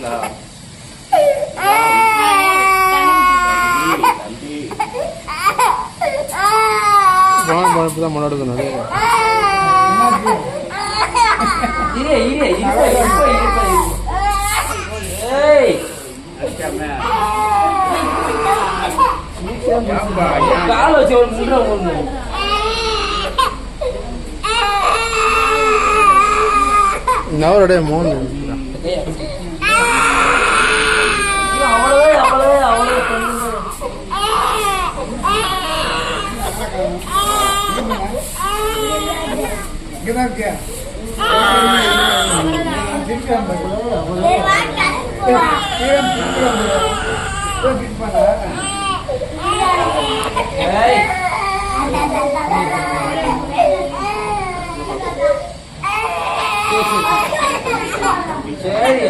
தம்பி போன போனப்போ தான் முன்னாடி சொன்னாரு இரு இரு இருப்பா இருப்பா இருப்பா ஏய். கால வச்சு ஒரு முன்ற ஒண்ணு நவருடைய மோன் ஏய் சரி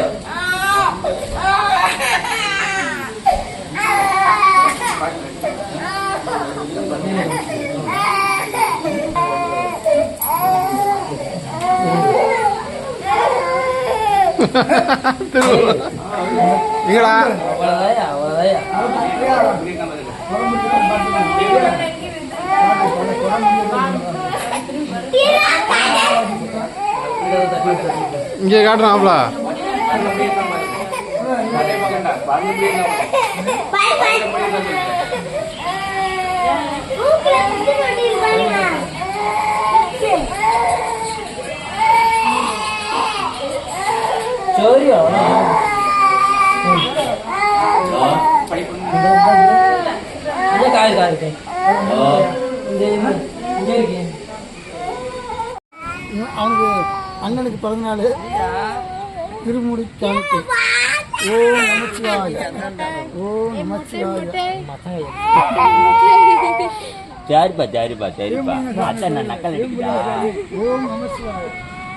நீங்களா? அவ்வளவுதான் அவ்வளவுதான் இங்கே காட்டுறாப்ல சரி இந்த காய் காய் இங்க அவனுக்கு அண்ணனுக்கு பிறந்தநாள். திருமுடி காணிக்கு ஓ நமச்சிவாய. ஓ நமச்சிவாய. சரிப்பா சரிப்பா சரிப்பா அத்தை நான் நக்கல் ஓ நமச்சிவாய.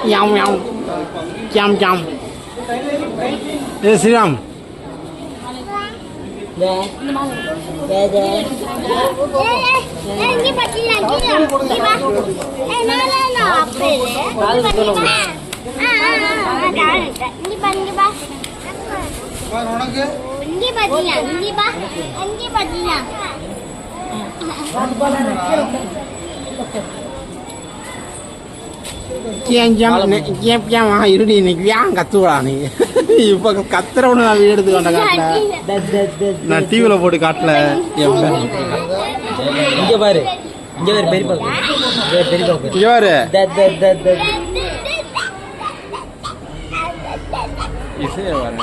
போ எல்லாம் எடுத்துக்கியா நீனே கழட்டி போடுவாங்கப்பா என்னது ஆமா ஆமா அண்ணே. இதுதானேக்கா நின்றுக்கிட்டு தான் இருக்கு உங்க அம்மா இங்க இறங்கி அது ட்ரெஸ்ஸில் போட்டுருக்கேன் ட்ரெஸ்ஸில் தானே அடிக்கும் போது அடி வாங்கணும் யாம் யாம் ஜாம் ஜாம் ஏ ஸ்ரீராம் உனக்கு இங்கே பாத்தீங்களா இங்கே பா இங்கே பாத்தீங்களா கேம் ஜாம் கேம் கேம் இருடி இன்னைக்கு ஏன் கத்துவா நீ? இப்போ கத்துறவனு நான் வீடு எடுத்து கொண்ட காட்டல. நான் டிவியில் போட்டு காட்டல. இங்க பாரு. இங்க பாரு பெரியப்பா. பாரு. இங்க பாரு. இங்க பாரு. இசைய பாரு.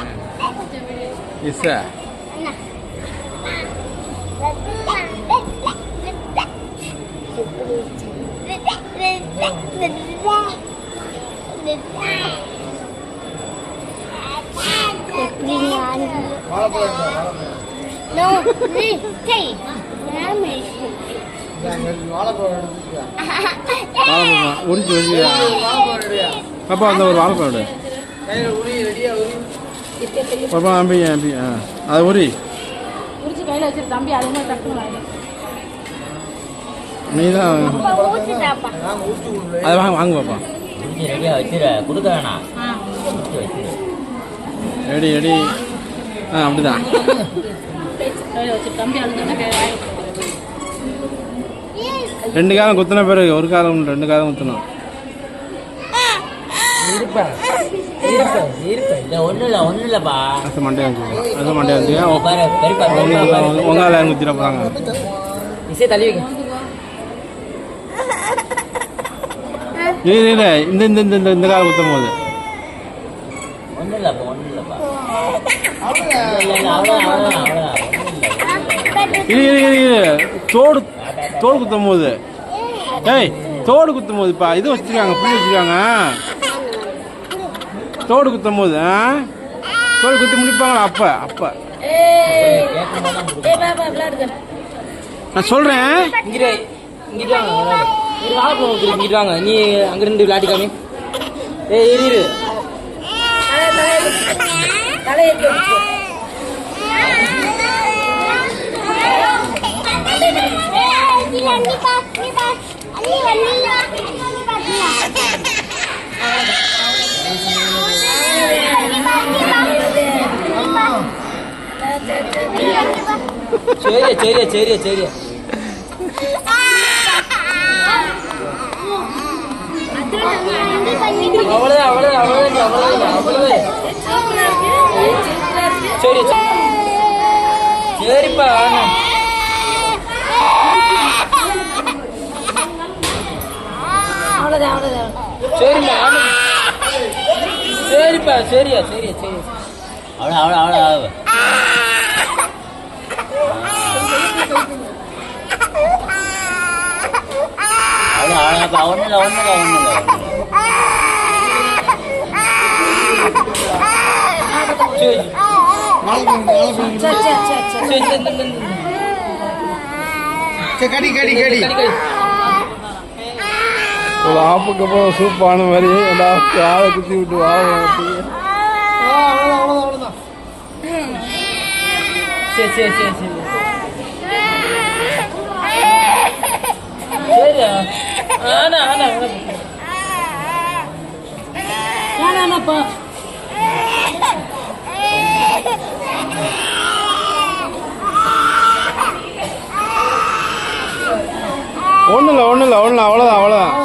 எடுத்துக்கியா வாழைப்பழம் உரிச்சு வச்சுக்கியா பாப்பா அந்த ஒரு வாழைப்பழம் எடு. பாப்பா அம்பி அம்பி ஆ. அது உரி குறிச்சு கையில வச்சிரு தம்பி. அது மாதிரி டக்குனு வாங்கி நீ தான் ஊத்துட்டாப்பா நான் ஊற்றி விடுறேன் அதை வாங்க வாங்க பாப்பா. இங்க ரெடியா வச்சிரு கொடுக்க வேணாம் வச்சு வச்சிரு ரெடி ரெடி ஆ அப்படிதான் ரெண்டு காலம் குத்தின பிறகு ஒரு காலம் ரெண்டு காலம் குத்தணும் இருப்பா இருப்பேன் இருப்பேன் இல்ல ஒண்ணும் இல்ல இல்லப்பா அது அது குத்திட போறாங்க இசை தள்ளி வைக்க இல்லை இல்லை இந்த இந்த இந்த இந்த இந்த கால் குத்தும் போது இல்லப்பா இல்லப்பா இல்ல, இல்ல, இல்ல, தோடு தோடு குத்தும் போது ஏய் தோடு குத்தும் போதுப்பா இது வச்சிருக்காங்க புளி வச்சிருக்காங்க தோடு குத்தும் போது ஆ? தோடு குத்தி முடிப்பாங்களா அப்ப அப்ப ஏய் ஏய் பா பா விளையாடுங்க நான் சொல்றேன் இங்கிட்டு வாழைப்பழம் ஊத்துரு, வாங்க நீ அங்கிருந்து விளையாடிக்காமி ஏய் இரு சரியா சரியா சரியா சரியா அவ்வளவுதான் அவ்வளவுதான் அவ்வளவுதான் அவ்வளவுதான் அவ்வளவுதான் சரி சரி. சரிப்பா வாங்க. அவ்வளோதான் அவ்வளோதான் சரிம்மா. சரிப்பா சரியா சரியா சரி அவ்வளவு அவ்வளவு அவ்வளவு அவ்வளவு அவ்வளவு அவ்வளவுப்பா ஒண்ணும் இல்ல ஒண்ணும் இல்ல ஒண்ணும் இல்ல கடி கடி கடி. ஒரு ஆப்புக்கு அப்புறம் சூப்பான மாதிரி எல்லா ஆளை குத்தி விட்டு வாழ சரி சரி சரி சரி. சரியா ஆனா ஆனா ஆனா. வேணாம்ப்பா ஒன்றும் இல்லை ஒன்றும் இல்லை ஒன்றும் இல்லை அவ்வளோதான் அவ்வளோதான்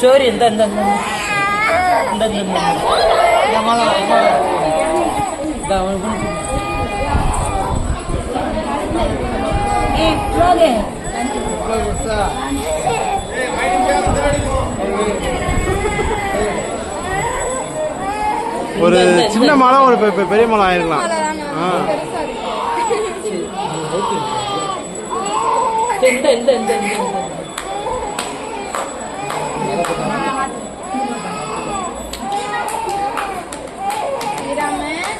சரி இந்த இந்த. இந்த இந்த இந்த. ஒரு சின்ன மரம் ஒரு பெரிய மரம் ஆயிருக்கலாம்.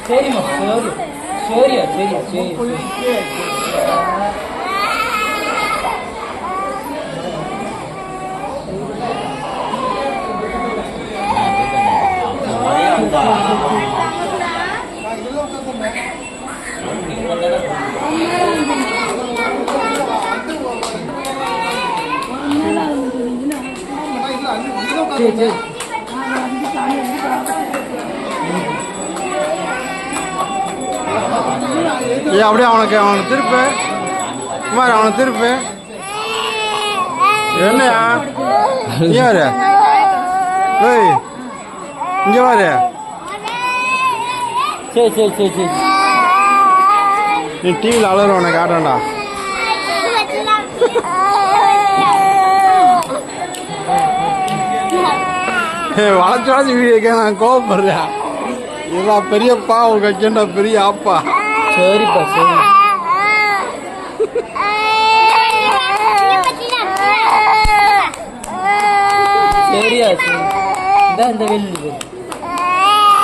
சரிம்மா சரி. சரியா சரி ஏ அப்படியே அவனுக்கு அவனை திருப்பு குமார் அவனை திருப்பு என்னையா நீ யாரு ஏய் இங்க வாரு சரி சரி சரி சரி. நீ டிவியில் அலற உனக்கு ஏய் வளைச்சு வளைச்சு வீடியோ நான் கோவப்படுறேன். இதெல்லாம் பெரியப்பா உங்க வைக்கண்டா பெரிய ஆப்பா. சரிப்பா சரி சரியா சரி இந்த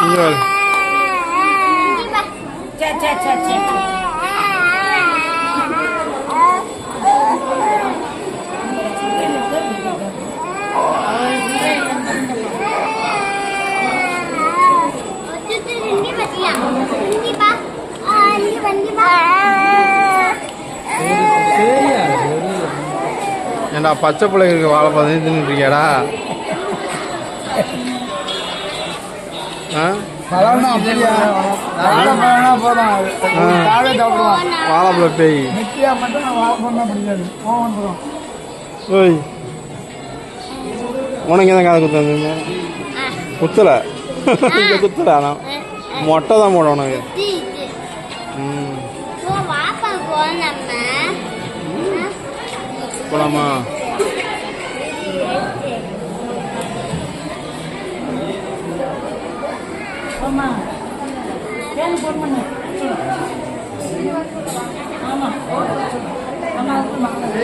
இங்க வாரு சரி சரி சரி சரி சரியா சரி ஏண்டா பச்சை பிள்ளைங்களுக்கு வாழை பார்த்து தின்னுட்டு இருக்கியாடா? ஆ? பழம்னா அப்படியா? வாழைப்பழம்னா போதும். தாவே சாப்பிடுவான் வாழைப்பழ பேய். நித்தியா மட்டும் நான் வாழைப்பழம் தான் பிடிக்காது. கோவம் வந்துடும் ஓய். உனக்கு எதாவது காது குத்து குத்தல. இங்க குத்தல ஆனால் மொட்டை தான் போட உனக்கு. போலாமா? போமா கேன் ஃபோன் பண்ணு. ஆமாம் ஆமாம் மக்கள்